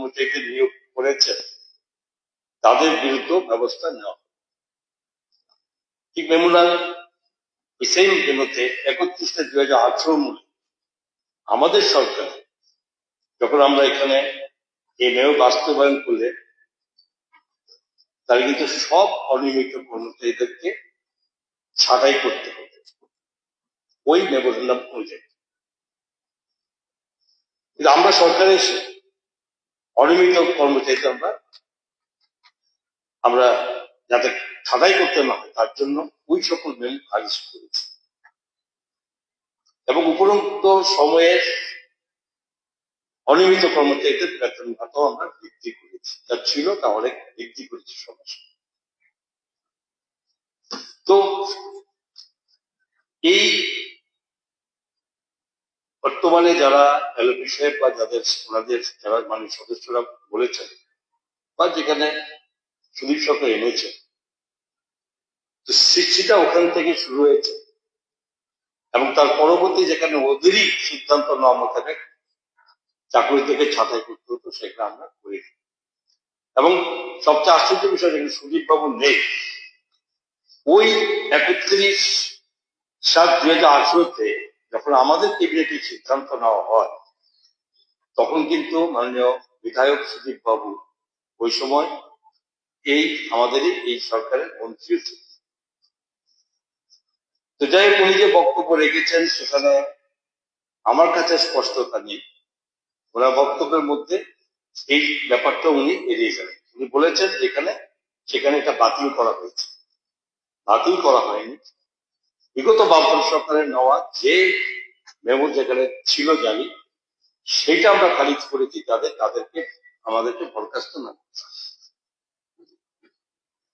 কর্মচারীকে নিয়োগ করেছেন, তাদের বিরুদ্ধে ব্যবস্থা নেওয়া ঠিক মেমোরাল সেম বেনোতে একত্রিশে দুই হাজার আঠারো মূলে আমাদের সরকার যখন আমরা এখানে এই মেয় বাস্তবায়ন করলে, তাহলে কিন্তু সব অনিয়মিত কর্মচারীদেরকে ছাঁটাই করতে হবে। ওই মেমোরেন্ডাম অনুযায়ী। কিন্তু আমরা সরকারে এসে অনিয়মিত কর্মচারীকে আমরা আমরা যাতে ছাঁটাই করতে না হয়, তার জন্য ওই সকল মেম খারিজ করেছি। এবং উপরোক্ত সময়ের অনিয়মিত কর্মচারীদের বেতন ভাতাও আমরা বৃদ্ধি করেছি। যা ছিল তা অনেক বৃদ্ধি করেছি সমাজ। তো এই বর্তমানে যারা এলপি সাহেব বা যাদের, ওনাদের যারা মানে সদস্যরা বলেছেন, বা যেখানে সুদীপ সরকার এনেছেন, তো সৃষ্টিটা ওখান থেকে শুরু হয়েছে। এবং তার পরবর্তী যেখানে ওদেরই সিদ্ধান্ত নেওয়া মোতাবেক চাকরি থেকে ছাঁটাই করতে হতো, সেটা আমরা করি এবং সবচেয়ে আশ্চর্য বিষয় যেখানে সুদীপ বাবু নেই, ওই একত্রিশ সাত দুই হাজার আঠারোতে যখন আমাদের ক্যাবিনেটে সিদ্ধান্ত নেওয়া হয়, তখন কিন্তু মাননীয় বিধায়ক সুদীপ বাবু ওই সময় এই আমাদেরই এই সরকারের মন্ত্রী ছিলেন। তো যাই হোক, উনি যে বক্তব্য রেখেছেন সেখানে আমার কাছে স্পষ্টতা নেই। ওনার বক্তব্যের মধ্যে এই ব্যাপারটা উনি এড়িয়ে গেলেন। উনি বলেছেন যেখানে, সেখানে এটা বাতিল করা হয়েছে। বাতিল করা হয়নি। বিগত বামপন্থী সরকারের নেওয়া, যে মেমো যেখানে ছিল জানি, সেটা আমরা খারিজ করেছি তাদের তাদেরকে, আমাদেরকে বরখাস্ত না।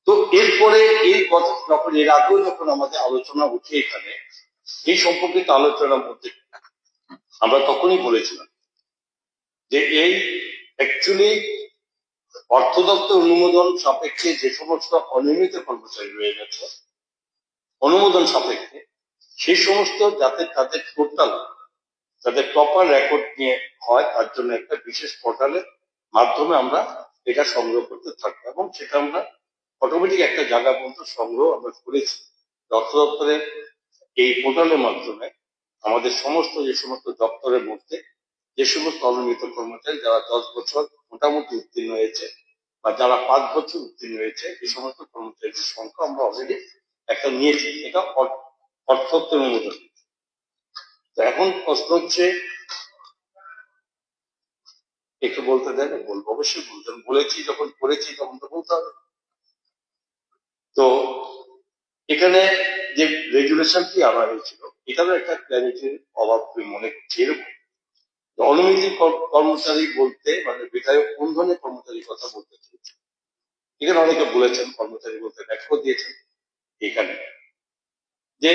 তো এরপরে এই কথা যখন, এর আগেও যখন আমাদের আলোচনা উঠে এখানে এই সম্পর্কিত আলোচনার মধ্যে আমরা তখনই বলেছিলাম যে এই অ্যাকচুয়ালি অর্থ দপ্তর অনুমোদন সাপেক্ষে যে সমস্ত অনিয়মিত কর্মচারী রয়ে গেছে অনুমোদন সাপেক্ষে সেই সমস্ত যাতে তাদের পোর্টাল যাতে প্রপার রেকর্ড নিয়ে হয়, তার জন্য একটা বিশেষ পোর্টালের মাধ্যমে আমরা এটা সংগ্রহ করতে থাকব এবং সেটা আমরা অটোমেটিক একটা জায়গা পর্যন্ত সংগ্রহ আমরা করেছি। অর্থ দপ্তরের এই পোর্টালের মাধ্যমে আমাদের সমস্ত যে সমস্ত দপ্তরের মধ্যে যে সমস্ত অনিয়মিত কর্মচারী যারা দশ বছর মোটামুটি উত্তীর্ণ হয়েছে বা যারা পাঁচ বছর উত্তীর্ণ হয়েছে, এই সমস্ত কর্মচারীর সংখ্যা আমরা অলরেডি একটা নিয়েছি, এটা অর- অর্থ অনুমোদন তো এখন প্রশ্ন হচ্ছে, একটু বলতে দেন, বলব, অবশ্যই বলতে বলেছি, যখন করেছি, তখন তো বলতে হবে। তো এখানে যে রেগুলেশনটি আনা হয়েছিল, এটারও একটা ক্ল্যারিটির অভাব মনে করছি, এরকম। অনুমিতি কর্মচারী বলতে মানে বিধায়ক কোন ধরনের কর্মচারীর কথা বলতে চেয়েছে এখানে অনেকে বলেছেন, কর্মচারী বলতে ব্যাখ্যা দিয়েছেন। এখানে। যে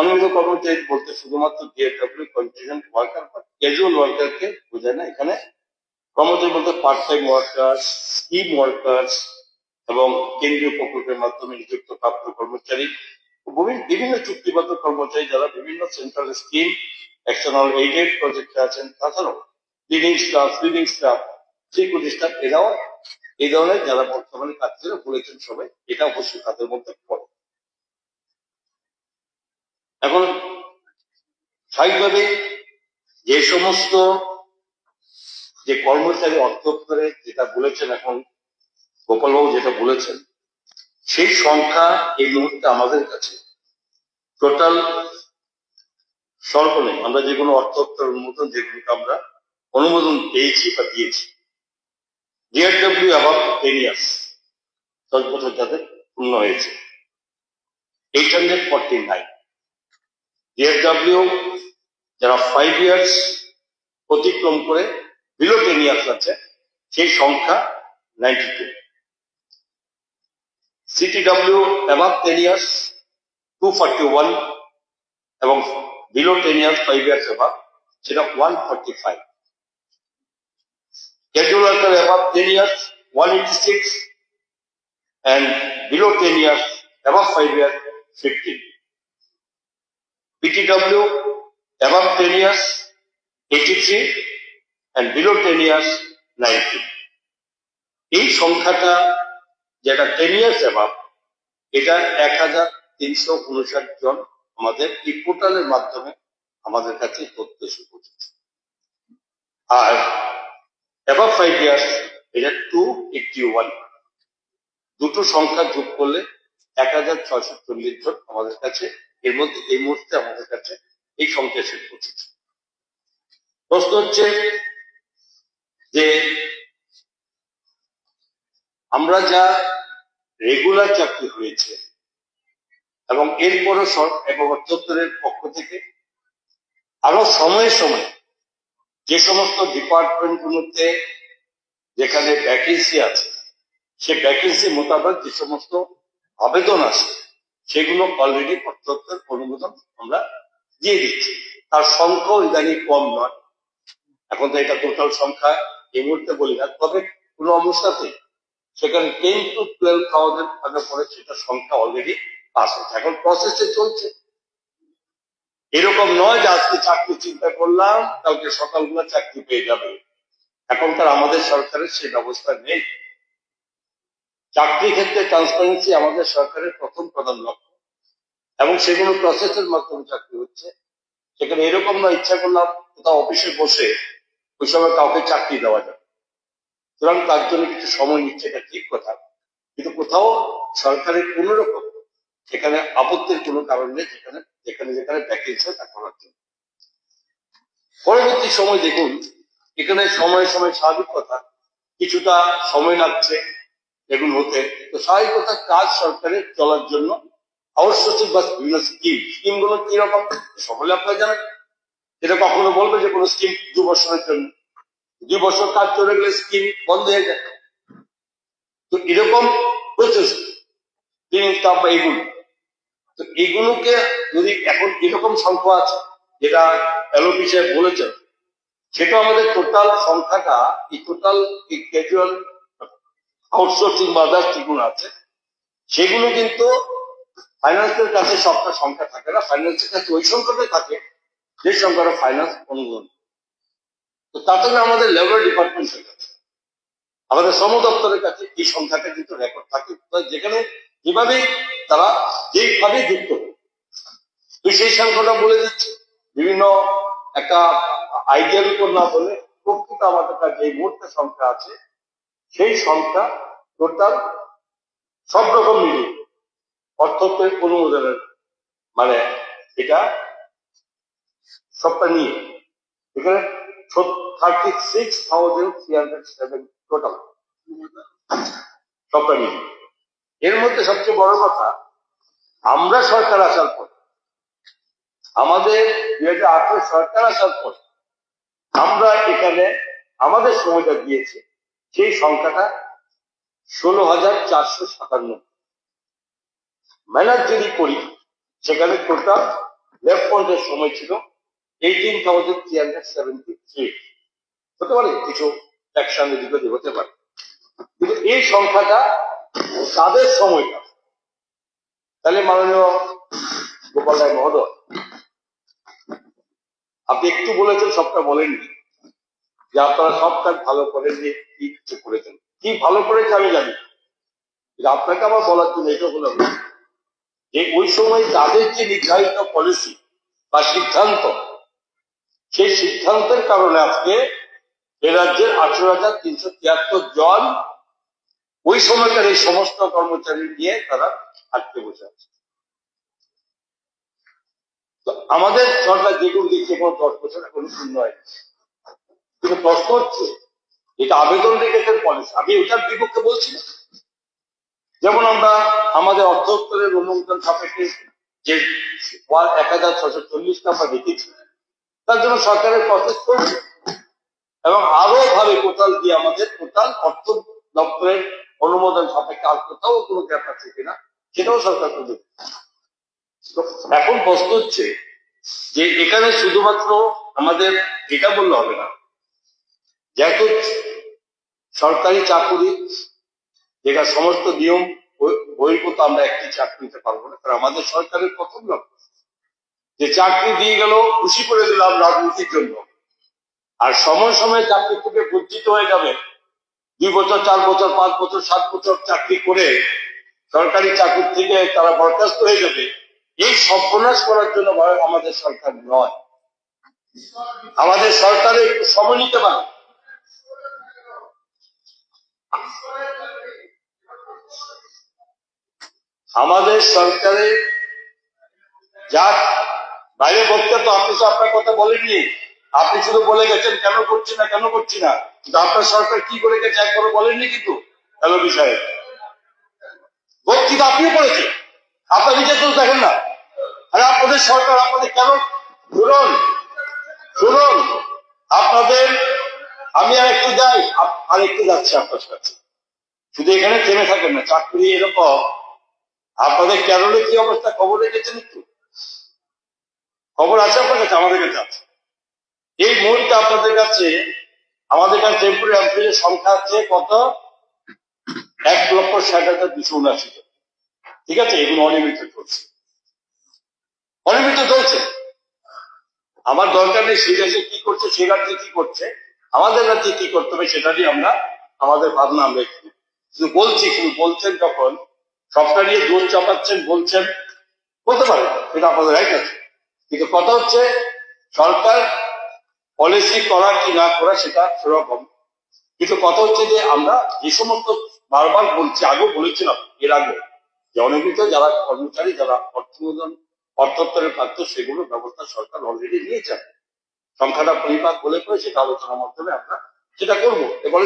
অনুমিত কর্মচারী বলতে শুধুমাত্র ডিএফডব্লিউ কন্টিজেন্ট ওয়ার্কার বা ক্যাজুয়াল ওয়ার্কারকে বোঝায় না। এখানে কর্মচারী বলতে part time workers scheme workers এবং কেন্দ্রীয় প্রকল্পের মাধ্যমে নিযুক্ত প্রাপ্ত কর্মচারী বিভিন্ন চুক্তিবদ্ধ কর্মচারী যারা বিভিন্ন সেন্ট্রাল স্কিম এক্সটার্নাল এইডেড প্রজেক্টে আছেন। তাছাড়াও লিডিং স্টাফ লিডিং স্টাফ সেই প্রতিষ্ঠান, এরাও এই ধরনের যারা বর্তমানে কাজ করে বলেছেন সবাই, এটা অবশ্যই তাদের মধ্যে পড়ে। এখন স্বাভাবিকভাবে যে সমস্ত যে কর্মচারী অর্থ যেটা বলেছেন এখন, গোপালবাবু যেটা বলেছেন, সেই সংখ্যা এই মুহূর্তে আমাদের কাছে টোটাল সর্বনে আমরা যেগুলো অর্থ দপ্তরের অনুমোদন যেগুলোকে আমরা অনুমোদন পেয়েছি বা দিয়েছি। ডিআরডব্লিউ অ্যাবাভ টেন ইয়ার্স দশ বছর যাদের পূর্ণ হয়েছে। Eight hundred forty nine DFW যারা ফাইভ ইয়ার্স অতিক্রম করে বিলো টেন ইয়ার্স আছে, সেই সংখ্যা ninety two CTW above ten years two forty one এবং below ten years five years above সেটা one forty five casual worker above ten years one eighty six and below ten years above five years fifteen BTW above 10 years 83 and below 10 years 90. এই সংখ্যাটা যেটা ten years অ্যাভাব এটা এক হাজার তিনশো উনষাট জন আমাদের এই পোর্টালের মাধ্যমে আমাদের কাছে তথ্য এসে পৌঁছেছে আর অ্যাভাব ফাইভ ইয়ার্স এটা টু এইটটি ওয়ান দুটো সংখ্যা যোগ করলে এক হাজার ছয়শো চল্লিশ জন আমাদের কাছে এর মধ্যে, এই মুহূর্তে আমাদের কাছে এই সংখ্যা এসে প্রশ্ন হচ্ছে যে আমরা যা রেগুলার চাকরি হয়েছে এবং এরপরও এবং অত্যন্তরের পক্ষ থেকে আরও সময়ে সময়ে যে সমস্ত ডিপার্টমেন্ট গুলোতে যেখানে ভ্যাকেন্সি আছে, সে ভ্যাকেন্সি মোতাবেক যে সমস্ত আবেদন আছে সেগুলো অলরেডি প্রত্যত্তর অনুমোদন আমরা দিয়ে দিচ্ছি। তার সংখ্যাও ইদানিং কম নয়। এখন তো এটা টোটাল সংখ্যা এই মুহূর্তে বলি না। তবে কোনো অবস্থাতে সেখানে টেন টু টুয়েলভ থাউজেন্ড থাকার পরে সেটা সংখ্যা অলরেডি পাস হচ্ছে এখন প্রসেসে চলছে। এরকম নয় যে আজকে চাকরি চিন্তা করলাম, কালকে সকালবেলা চাকরি পেয়ে যাবে। এখনকার আমাদের সরকারের সেই ব্যবস্থা নেই। চাকরি ক্ষেত্রে ট্রান্সপারেন্সি আমাদের সরকারের প্রথম প্রধান লক্ষ্য। এবং সেগুলো প্রসেসের মাধ্যমে চাকরি হচ্ছে। সেখানে এরকম না ইচ্ছা করলাম কোথাও অফিসে বসে ওই সময় কাউকে চাকরি দেওয়া যাবে। সুতরাং তার জন্য কিছু সময় নিচ্ছে এটা ঠিক কথা। কিন্তু কোথাও সরকারের কোন রকম সেখানে আপত্তির কোনো কারণ নেই, যেখানে যেখানে যেখানে ভ্যাকেন্সি তা করার জন্য। পরবর্তী সময় দেখুন, এখানে সময় সময় স্বাভাবিক কথা, কিছুটা সময় লাগছে। এগুলো হতে তো স্বাভাবিক কথা, কাজ সরকারের চলার জন্য আউটসোর্সিং বা বিভিন্ন স্কিম স্কিমগুলো কীরকম সকলে আপনারা জানেন। এটা কখনো বলবে যে কোনো স্কিম দু বছরের জন্য। দুই বছর কাজ চলে গেলে স্কিম বন্ধ হয়ে যায়। তো এরকম প্রসেস তিনটা বা এগুলো। তো এগুলোকে যদি এখন এরকম সংখ্যা আছে, যেটা এলওপি সাহেব বলেছেন, সেটা আমাদের টোটাল সংখ্যাটা, এই টোটাল ক্যাজুয়াল আউটসোর্সিং বা আদার্স যেগুলো আছে। সেগুলো কিন্তু ফাইন্যান্সের কাছে সবটা সংখ্যা থাকে না। ফাইন্যান্সের কাছে ওই সংখ্যাটাই থাকে, যে সংখ্যাটা ফাইন্যান্স অনুমোদন তো তাতে না আমাদের লেবার ডিপার্টমেন্টের কাছে আমাদের শ্রম দপ্তরের কাছে এই সংখ্যাটা কিন্তু রেকর্ড থাকে। যেখানে যেভাবে তারা যেভাবে যুক্ত। তো সেই সংখ্যাটা বলে দিচ্ছে। বিভিন্ন একটা আইডিয়ার উপর না বলে প্রকৃত আমাদের কাছে মুহূর্তে সংখ্যা আছে। সেই সংখ্যা টোটাল সব রকম মিলিয়ে অর্থকের অনুমোদনের মানে এটা সবটা নিয়ে। এখানে thirty six thousand three hundred seven total সবটা নিয়ে। এর মধ্যে সবচেয়ে বড় কথা, আমরা সরকার আসার পর, আমাদের দুই হাজার আঠারো সরকার আসার পর, আমরা এখানে আমাদের সময়টা দিয়েছি সেই সংখ্যাটা ষোলো হাজার চারশো সাতান্ন। ম্যানেজ যদি করি, সেখানে টোটাল লেফট পয়েন্টের সময় ছিল eighteen thousand three hundred seventy three হতে পারে, কিছু অ্যাকশন এদিকে হতে পারে। কিন্তু এই সংখ্যাটা তাদের সময়টা তাহলে মাননীয় গোপাল রায় মহোদয়, আপনি একটু বলেছেন, সবটা বলেননি। যে আপনারা সব কাজ ভালো করেননি। কি কিছু করেছেন? কি ভালো করেছে আমি জানি আপনাকে আমার বলার জন্য এটা হলো যে ওই সময় তাদের যে নির্ধারিত পলিসি বা সিদ্ধান্ত, সেই সিদ্ধান্তের কারণে আজকে এ রাজ্যের আঠারো হাজার তিনশো তিয়াত্তর জন ওই সময়কার এই সমস্ত কর্মচারী নিয়ে তারা আটকে বসে আছে। আমাদের সরকার যেগুলো দিচ্ছে, কোনো দশ বছর এখন শূন্য হয় কিন্তু প্রশ্ন হচ্ছে এটা আবেদন রেখেছেন পলিসি আমি এটার বিপক্ষে বলছি না। যেমন আমরা আমাদের অর্থ দপ্তরের অনুমোদন সাপেক্ষে যে এক হাজার ছশো চল্লিশটা আমরা দেখেছি, তার জন্য সরকারের প্রসেস করছে। এবং আরও ভাবে কোটাল দিয়ে আমাদের টোটাল অর্থ দপ্তরের অনুমোদন সাপেক্ষে আর কোথাও কোনো গ্যাপ আছে কিনা, সেটাও সরকার খুঁজে এখন প্রশ্ন হচ্ছে যে এখানে শুধুমাত্র আমাদের এটা বললে হবে না যেহেতু সরকারি চাকুরি, যেটা সমস্ত নিয়ম বহির্ভূত আমরা একটি চাকরি নিতে পারব না। কারণ আমাদের সরকারের প্রথম লক্ষ্য, যে চাকরি দিয়ে গেল, খুশি করে দিলাম রাজনীতির জন্য। আর সময় সময় চাকরি থেকে বঞ্চিত হয়ে যাবে, দুই বছর, চার বছর, পাঁচ বছর, সাত বছর চাকরি করে সরকারি চাকরি থেকে তারা বরখাস্ত হয়ে যাবে। এই সর্বনাশ করার জন্য আমাদের সরকার নয়। আমাদের সরকারে একটু সময় নিতে পারে। আমাদের সরকারে যা বাইরে বক্তব্য তো আপনি তো আপনার কথা বলেননি। আপনি শুধু বলে গেছেন, কেন করছি না, কেন করছি না? কিন্তু আপনার সরকার কি করে গেছে একবারও বলেননি কিন্তু? হ্যালো বিষয়ে বক্তৃতা আপনিও করেছেন। আপনার নিজে তো দেখেন না। আরে আপনাদের সরকার আপনাদের কেন? শুনুন শুনুন। আপনাদের আমি আর একটু যাই আর একটু যাচ্ছি আপনার কাছে শুধু এখানে থেমে থাকেন না, চাকরি এরকম। আপনাদের কেরলে কি অবস্থা? খবর রেখেছেন একটু? খবর আছে আপনার কাছে? আমাদের কাছে আছে। এই মুহূর্তে আপনাদের কাছে, আমাদের কাছে টেম্পোরারি অ্যাম্বুলেন্সের সংখ্যা আছে কত? এক লক্ষ ষাট হাজার দুশো উনআশি জন। ঠিক আছে? এগুলো অনিয়মিত চলছে। অনিয়মিত চলছে? আমার দরকার নেই সেই দেশে কি করছে, সে রাজ্যে কি করছে? আমাদের রাজ্যে কি করতে হবে সেটা নিয়ে আমরা আমাদের ভাবনা আমরা একটু শুধু বলছি, শুধু বলছেন যখন সবটা নিয়ে দোষ চাপাচ্ছেন, বলছেন, বলতে পারে, এটা আপনাদের রাইট আছে। কিন্তু কথা হচ্ছে সরকার পলিসি করা কি না করা সেটা সেরকম। কিন্তু কথা হচ্ছে যে আমরা যে সমস্ত বারবার বলছি, আগেও বলেছিলাম এর আগে যে অনিয়মিত যারা কর্মচারী, যারা অর্থ অর্থত্তরের প্রাপ্ত, সেগুলো ব্যবস্থা সরকার অলরেডি নিয়েছে। সংখ্যাটা পরিপাক বলে করে সেটা আলোচনার মাধ্যমে আমরা সেটা করব।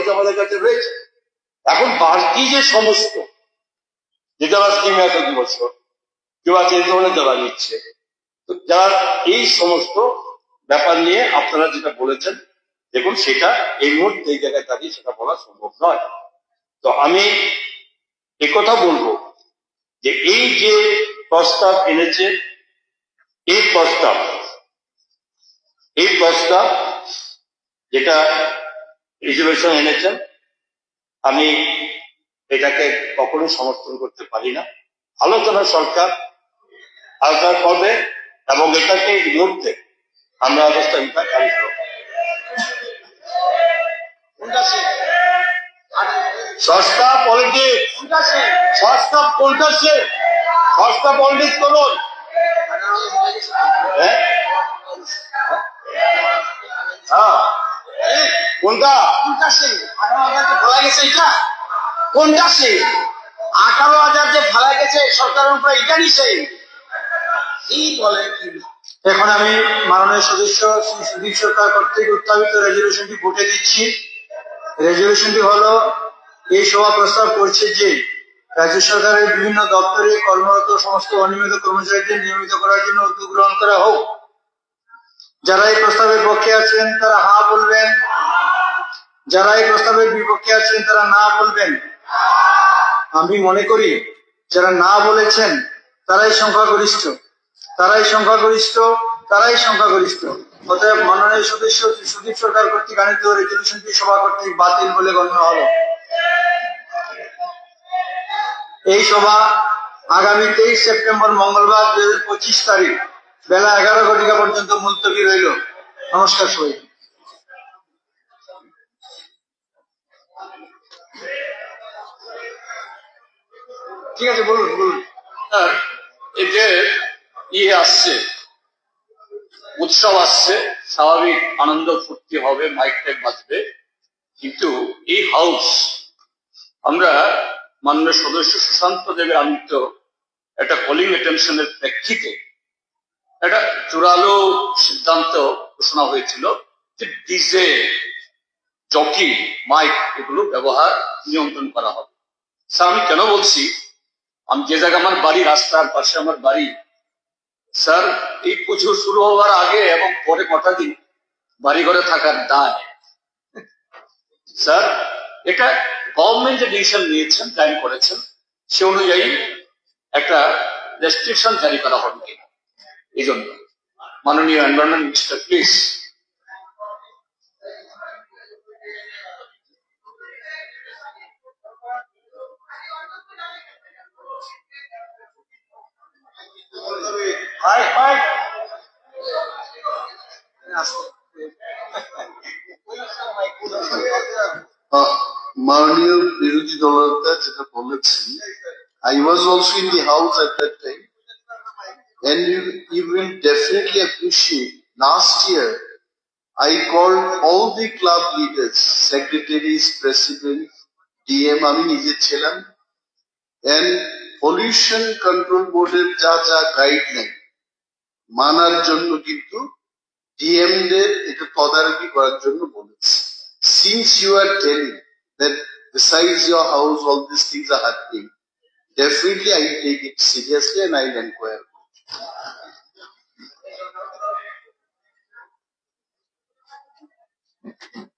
যে আমাদের কাছে রয়েছে। এখন বাড়তি যে সমস্ত, যে যারা স্কিমে আছে দু বছর, কেউ আছে এই ধরনের যারা নিচ্ছে, তো যারা এই সমস্ত ব্যাপার নিয়ে আপনারা যেটা বলেছেন, দেখুন সেটা এই মুহূর্তে এই জায়গায় দাঁড়িয়ে সেটা বলা সম্ভব নয়। তো আমি কথা বলব যে এই যে প্রস্তাব এনেছে, এই প্রস্তাব এই প্রস্তাব যেটা রিজলিউশন এনেছেন আমি এটাকে কখনো সমর্থন করতে পারি না। আলোচনা সরকার আলোচনা করবে এবং এটাকে এই আমরা অবস্থা আনিত কোনটা সে সস্তা পলিটিক্স সস্তা কোনটা সে সস্তা পলিটিক্স করুন। হ্যাঁ? কোনটা? কোনটা সে আঠারো হাজার যে ফেলা গেছে এটা? কোনটা সে আঠারো হাজার যে ফেলা গেছে সরকারের উপরে এটারই সে কি বলে এখন আমি মাননীয় সদস্য সুদীপ সরকার কর্তৃক উত্থাপিত রেজলিউশনটি ভোটে দিচ্ছি। রেজলিউশনটি হলো এই সভা প্রস্তাব করছে যে রাজ্য সরকারের বিভিন্ন দপ্তরে কর্মরত সমস্ত অনিয়মিত কর্মচারীদের নিয়মিত করার জন্য উদ্যোগ গ্রহণ করা হোক। যারা এই প্রস্তাবের পক্ষে আছেন, তারা হা বলবেন। যারা এই প্রস্তাবের বিপক্ষে আছেন, তারা না বলবেন। আমি মনে করি, যারা না বলেছেন, তারাই সংখ্যাগরিষ্ঠ। তারাই সংখ্যাগরিষ্ঠ তারাই সংখ্যাগরিষ্ঠ। অতএব মাননীয় সদস্য, সুদীপ সরকার কর্তৃক আনিত রেজলিউশনটি সভা কর্তৃক বাতিল বলে গণ্য হলো। এই সভা আগামী তেইশ সেপ্টেম্বর, মঙ্গলবার, দুই হাজার পঁচিশ তারিখ। বেলা এগারো ঘটিকা পর্যন্ত মুলতবি রইল। নমস্কার সবাই। ঠিক আছে, বলুন বলুন। এই যে ইয়ে আসছে, উৎসব আসছে, স্বাভাবিক আনন্দ ফুর্তি হবে মাইক টাইক বাজবে। কিন্তু এই হাউস আমরা মাননীয় সদস্য সুশান্ত দেবের আনিত একটা কলিং অ্যাটেনশনের প্রেক্ষিতে একটা জোরালো সিদ্ধান্ত ঘোষণা হয়েছিল যে ডিজে, জকি, মাইক এগুলো ব্যবহার, নিয়ন্ত্রণ করা হবে। স্যার, আমি কেন বলছি? আমি যে জায়গায় আমার বাড়ি, রাস্তার পাশে আমার বাড়ি। স্যার, এই পুজো শুরু হওয়ার আগে এবং পরে কটা দিন বাড়ি ঘরে থাকার দায়। স্যার, এটা গভর্নমেন্ট যে ডিসিশন নিয়েছেন প্ল্যান করেছেন, সে অনুযায়ী একটা রেস্ট্রিকশন জারি করা হবে। এই জন্য মাননীয় environment minister please hi hi মাননীয় বিরোধী দলনেতা যেটা বলেছেন I was also in the house at that time. And you, you will definitely appreciate last year I called all the club leaders, secretaries, president, DM আমি নিজে ছিলাম and pollution control boardের যা যা গাইডলাইন মানার জন্য কিন্তু ডিএম দের এটা তদারকি করার জন্য বলেছে since you are telling that besides your house all these things are happening definitely i take it seriously and i will inquire Thank you.